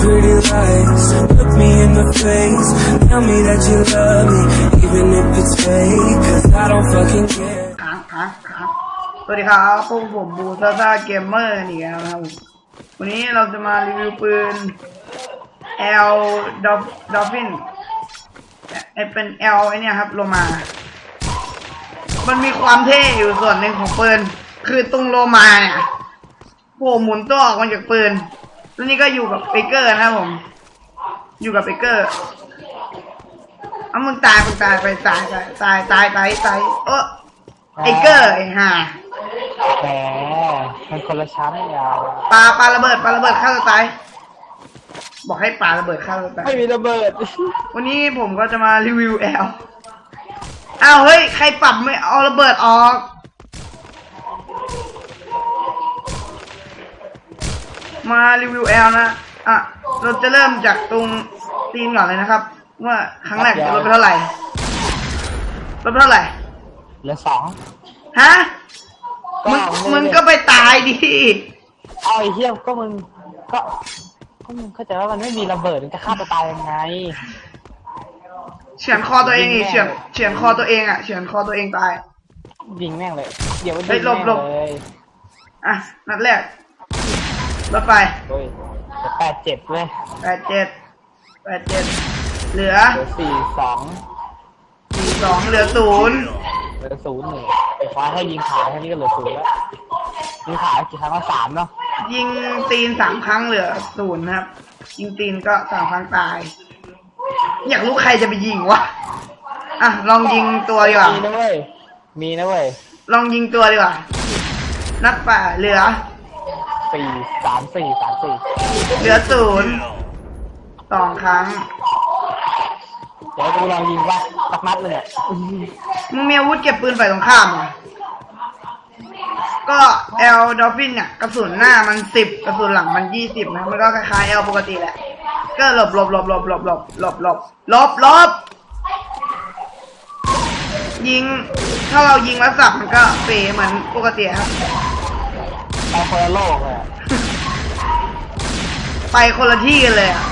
pretty lies. Look me in the face. Tell me that you love me, even if it's fake. Cause I don't fucking care. ค้างค้างค้างสวัสดีครับพวกผมบูซาซาเกมเมอร์นี่นะครับผมวันนี้เราจะมารีวิวปืน L Dolphin ไอเป็น L ไอเนี่ยครับโลมา มันมีความเท่อยู่ส่วนหนึ่งของปืน คือตรงโลมาเนี่ยโผล่หมุนตัวออกมาจากปืน แล้วนี่ก็อยู่กับเบเกอร์นะครับผม อยู่กับเบเกอร์ เอามึงตายมึงตายไปตายตายตายตายตายตายเออไอเกอร์ไอห่าแหมมันคนละชั้นยาวปาปาระเบิดปาระเบิดฆ่าตัวตาย บอกให้ปาระเบิดฆ่าตัวตาย ไม่มีระเบิด วันนี้ผมก็จะมารีวิวแอลอ้าวเฮ้ยใครปรับไม่เอาระเบิดออก มารีวิวแอลนะ อะ เราจะเริ่มจากตรงตีมก่อนเลยนะครับ ว่าครั้งแรกจะลดไปเท่าไหร่ลดไปเท่าไหร่ เหลือสองฮะ มึงก็ไม่ได้มึงก็ไปตายดิ เอาไอ้เหี้ยก็มึง ก็ก็มึงเข้าใจว่ามันไม่มีระเบิดมันจะฆ่าตัวตายยังไง เฉือนคอตัวเองอีกเฉือนเฉือนคอตัวเองอะเฉือนคอตัวเองตาย ยิงแม่งเลย เดี๋ยวมันเฮ้ยิยงหลบแม่งหลบเลย อะ นัดแรก รถไฟเฮ้ยเหลือแปดเจ็ดเว้ยแปดเจ็ดแปดเจ็ดเหลือเหลือสี่สองสี่สองเหลือศูนย์เหลือศูนย์หนึ่งไอ้ฟ้าให้ยิงขาแค่นี้ก็เหลือศูนย์แล้วยิงขากี่ครั้งก็สามเนาะยิงตีนสามครั้งเหลือศูนย์นะครับ ยิงตีนก็สามครั้งตาย อยากรู้ใครจะไปยิงวะอะลองยิงตัวดีกว่ามีนะเว้ยมีนะเว้ยลองยิงตัวดีกว่านัดป่าเหลือ สี่สามสี่สามสี่เหลือศูนย์สองครั้ง เดี๋ยวกูลองยิงว่าสักนัดเลยเนี่ยมึงมีอาวุธเก็บปืนฝ่ายตรงข้ามเหรอก็เอลดอฟฟินเนี่ยกระสุนหน้ามันสิบกระสุนหลังมันยี่สิบนะมันก็คล้ายๆเอลปกติแหละ ก็หลบหลบหลบหลบหลบหลบหลบหลบหลบหลบยิง ถ้าเรายิงแล้วสับมันก็เป๋เหมือนปกติครับไปคนละโลกเลยอะ ไปคนละที่กันเลยอะ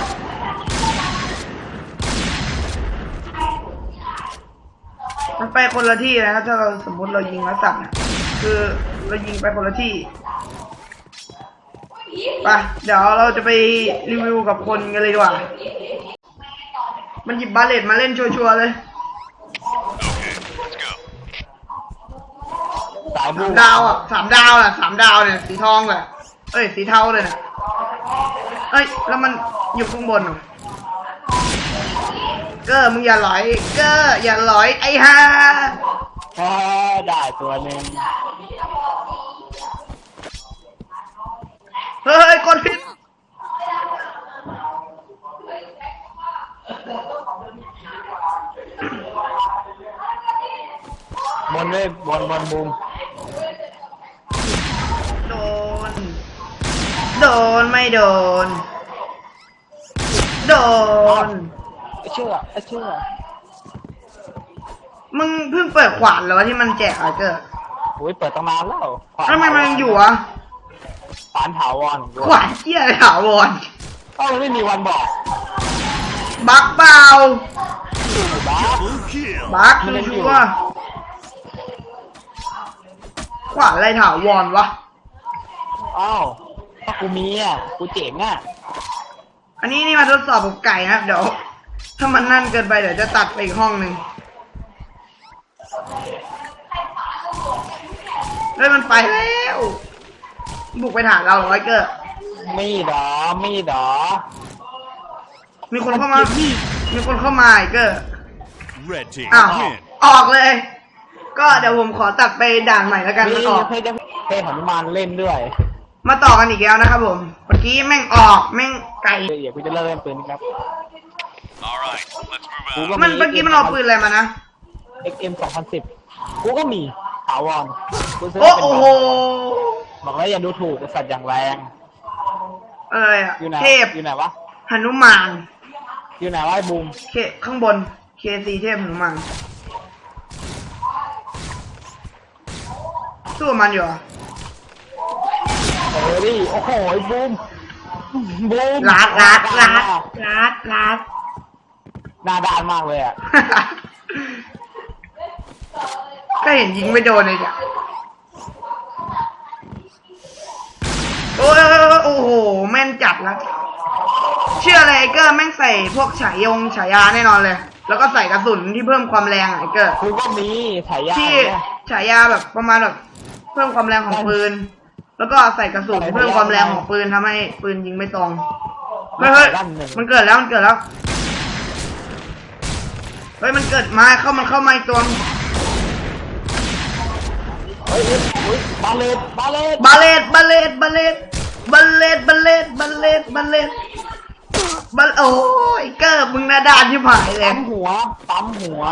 มันไปคนละที่นะครับถ้าเราสมมติเรายิงแล้วสับเนี่ยคือเรายิงไปคนละที่ไปเดี๋ยวเราจะไปรีวิวกับคนกันเลยดีกว่า มันหยิบบาเลตมาเล่นชัวร์ๆเลย สายบูสามดาวอะสามดาวอะสามดาวเนี่ยสีทองเลยเอ้ยสีเทาเลยเนี่ย เอ้ย แล้วมันอยู่ข้างบนเหรอเกอร์มึงอย่าหลอย เกอร์อย่าหลอย ไอ้ห่าอ่าได้ตัวหนึ่งเฮ้ยกดผิดบนเลยบนบนบูม โดนไม่โดน โดน ไอ้เชื่อไอ้เชื่อมึงเพิ่งเปิดขวานเหรอวะที่มันแจกอะเกอร์โอ้ยเปิดตั้งนานแล้วทำไมมันยังอยู่อะขวานถาวรของกูขวานเที่ยอะไรถาวรเอ้ามันไม่มีวันบอกบักเปล่าบ้าบักคือชัวร์ขวานอะไรถาวรวะ อ้าว ถ้ากูมีอะกูเจ๋งอะอันนี้นี่มาทดสอบกับไก่นะครับ เดี๋ยว ถ้ามันนั่นเกินไปเดี๋ยวจะตัดไปอีกห้องหนึ่งเฮ้ยมันไปแล้วบุกไปฐานเราเหรอไวเกอร์มีดอมีดอมีคนเข้ามา มีคนเข้ามาไอีกเกอร์ Red team อ้าว win. ออกเลย ก็เดี๋ยวผมขอตัดไปด่านใหม่แล้วกันมันนี่ออกเพชรเพชรหนุมานเล่นด้วย มาต่อกันอีกแล้วนะครับผม เมื่อกี้แม่งออกแม่งไก่เดี๋ยวกูจะเลิกเล่นปืนครับ All right, let's กู move ก็ out. มันเมื่อกี้มันเอาปืนอะไรมานะเอ็กเอ็มสองพันสิบกูก็มีถาวรกูซื้อโอ้เป็นโห บอกแล้วอย่าดูถูกไอ้สัตว์อย่างแรงอะไรอะอยู่ไหนเทพอยู่ไหนวะ หนุมานอยู่ไหนวะไอ้บูมเคข้างบนเคซีเทพหนุมานสู้กับมันอยู่เหรอ เออดิโอ้โหไอ้บูมบูมลาดลาดลาดลาดลาดหน้าด้านมากเลยอะ ก็เห็นยิงไม่โดนเลยจ้ะโอ้ยโอ้โห แม่นจัดแล้วเชื่อเลยไอ้เกอร์แม่งใส่พวกฉายงฉายาแน่นอนเลย แล้วก็ใส่กระสุนที่เพิ่มความแรงอะไอ้เกอร์กูก็มีฉายาที่เนี่ยฉายาแบบประมาณแบบเพิ่มความแรงของปืน แล้วก็ใส่กระสุนเพิ่มความแรงของปืนทำให้ปืนยิงไม่ตรงเฮ้ยเฮ้ยมันเกิดแล้วมันเกิดแล้วเฮ้ยมันเกิดมาเข้ามันเข้ามาอีกตัวเฮ้ยเฮ้ยเฮ้ยบาเลตบาเลตบาเลตบาเลตบาเลตบาเลตบาเลตบาเลตบาเลตบาโอ้ยเกิร์มึงหน้าด้านที่ผายเลยปั๊มหัวปั๊มหัว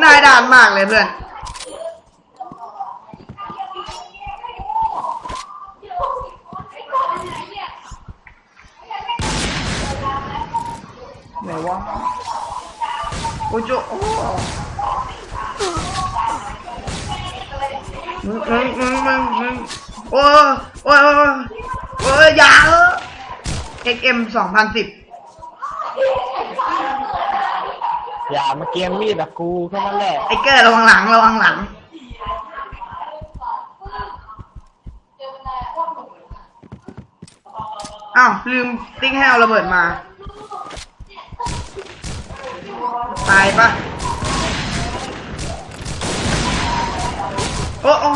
หน้าด้านมากเลยเพื่อน ไหนวะ โอ้โจโอ้มึงมึงมึงมึงมึงโอ้ยโอ้โอ้ยโอ้ยอย่าเออ XM สองพันสิบอย่ามาเกมมีดกับกูแค่นั้นแหละไอ้เกอร์ระวังหลังระวังหลังอ้าวลืมติ๊กให้เอาระเบิดมา ตายปะโอ้โอ้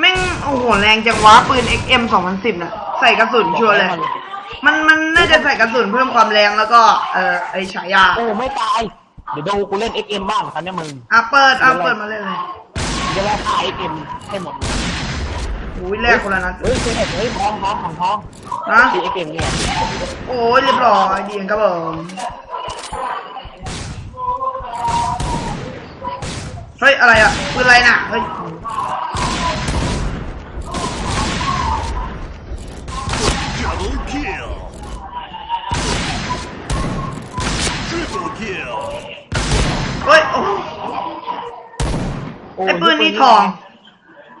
แม่งโอ้โหแรงจังวะปืน XM 2010น่ะ ใส่กระสุนชัวร์เลย มันมันน่าจะใส่กระสุนเพิ่มความแรงแล้วก็ เออไอฉายาโอ้ไม่ตาย เดี๋ยวดูกูเล่น XM บ้างครับเนี่ยมึงอะเปิดอะเปิดมาเลยเลยจะแลกค่า XM ให้หมดอุ้ยแรกคนละนัดเฮ้ยเฮ้ยเฮ้ยทองทองของทองนะที่ XM เนี่ยโอ้ยเรียบร้อยดีครับผม เฮ้ย อะไรอะปืนอะไรน่ะ เฮ้ย Double kill. Triple kill. เฮ้ย โอ้โอ้ไอ้ปืนนี่ทอง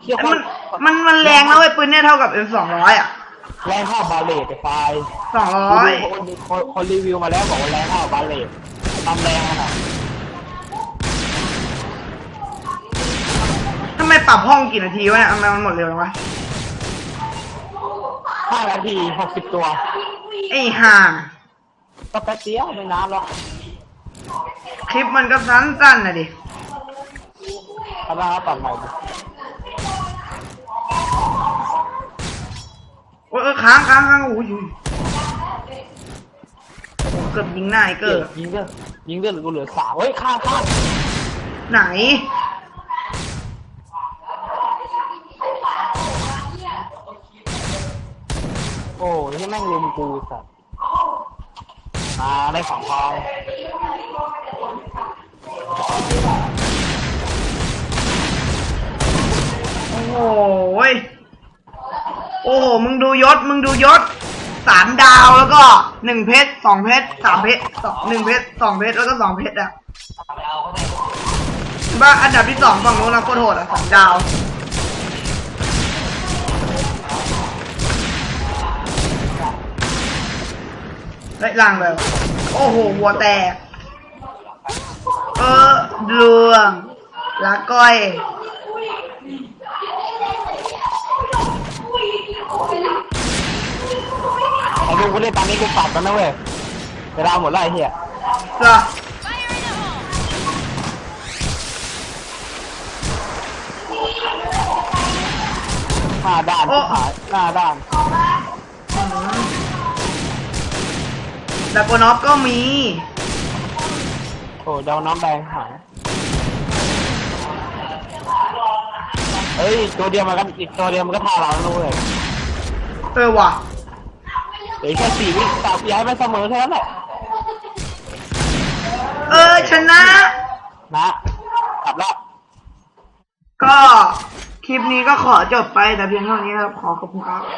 เชี่ยไอ้คมันนมันมันแรงนะเว้ยปืนเนี่ยเท่ากับ M สองร้อยอะแรงเท่าบาเลตไอ้ไฟล์สองกูร้อยดูคนคนคนรีวิวมาแล้วบอกว่าแรงเท่าบาเลตทำแรงขนาด ทำไมปรับห้องกี่นาทีวะเนี่ยทำไมมันหมดเร็วจังวะห้านาทีหกสิบตัวไอ้ห่าก็แป๊บเดียวไม่นานหรอกคลิปมันก็สั้นๆนะดิทำไมเขาตัดใหม่ดิโอ้ยเออค้างค้างค้างโอ้ยโอ้เกือบยิงหน้าไอ้เกิเกิดดยิงเลือดยิงเลือดกูเหลือสามเฮ้ยข้างข้างไหน อ้ยที่แม่งลุมกูสัตว์อ่าได้ของทองโอ้โหยโอ้โห มึงดูยศ มึงดูยศสามดาวแล้วก็หนึ่งเพชรสองเพชรสามเพชรสองหนึ่งเพชรสองเพชรแล้วก็สองเพชรอะบ้าอันดับที่สองฝั่งโน้นนะโคตรโหดอะสองดาว เฮ้ยล่างเลยโอ้โหวัวแตก เออดวงลาก้อยไอ้ดูกูเล่นตอนนี้กูปรับแล้วนะเว้ยเวลาหมดแล้วไอ้เหี้ยเหรอหน้าด้านโอ้ที่หายหน้าด้าน ดากอนอฟก็มี โอ้เดาน้ำแดงหายเฮ้ยตัวเดียวมันก็อีกตัวเดียวมันก็ท่าเราแล้วนะเว้ยเออว่ะ เดี๋ยวแค่สี่วิตาย้ายไปเสมอแค่นั้นแหละเออชนะ นะกลับแล้วก็คลิปนี้ก็ขอจบไปแต่เพียงเท่านี้ครับ ขอขอบคุณครับ